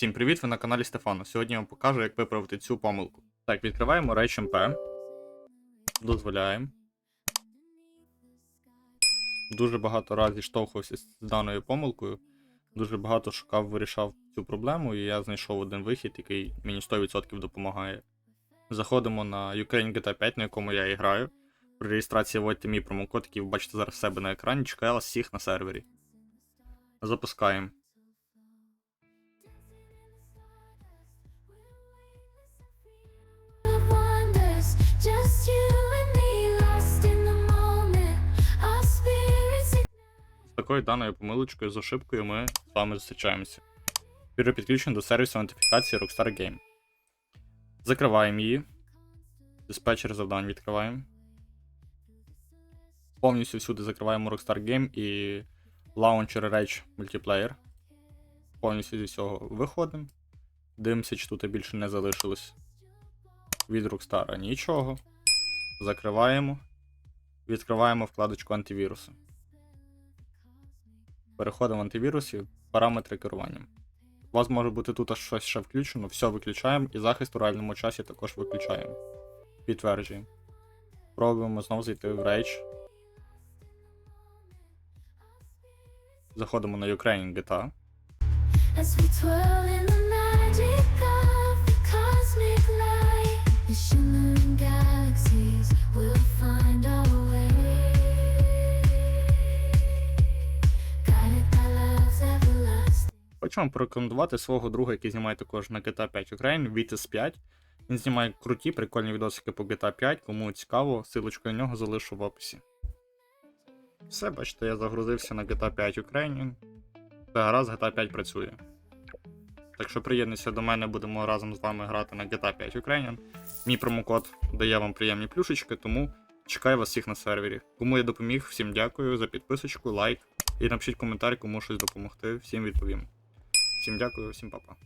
Всім привіт, ви на каналі Стефано. Сьогодні я вам покажу, як виправити цю помилку. Так, відкриваємо Rage MP. Дозволяємо. Дуже багато разів штовхався з даною помилкою. Дуже багато шукав, вирішав цю проблему, і я знайшов один вихід, який мені 100% допомагає. Заходимо на Ukraine GTA 5, на якому я і граю. При реєстрації вводьте мій промокод, який ви бачите зараз в себе на екрані, чекаю вас всіх на сервері. Запускаємо. Такою даною помилочкою з ошибкою ми з вами зустрічаємося. Тепер підключено до сервісу нотифікації Rockstar Game. Закриваємо її. Диспетчер завдань відкриваємо. Повністю всюди закриваємо Rockstar Game і Launcher Rage Multiplayer. Повністю зі всього виходимо. Дивимося, чи тут більше не залишилось. Від Rockstar нічого. Закриваємо. Відкриваємо вкладочку антивірусу. Переходимо в антивірусі, параметри керування. У вас може бути тут щось ще включено, все виключаємо і захист у реальному часі також виключаємо. Підтверджуємо. Пробуємо знову зайти в Rage. Заходимо на Ukraine GTA. Хочу вам порекомендувати свого друга, який знімає також на GTA 5 Ukraine, Vitis 5. Він знімає круті, прикольні відосики по GTA 5. Кому цікаво, силочку на нього залишу в описі. Все, бачите, я загрузився на GTA 5 Ukraine. Та GTA 5 працює. Так що приєднуйся до мене, будемо разом з вами грати на GTA 5 Ukrainian. Мій промокод дає вам приємні плюшечки, тому чекаю вас всіх на сервері. Кому я допоміг, всім дякую за підписочку, лайк і напишіть коментар, кому щось допомогти, всім відповім. Всім дякую, всім папа.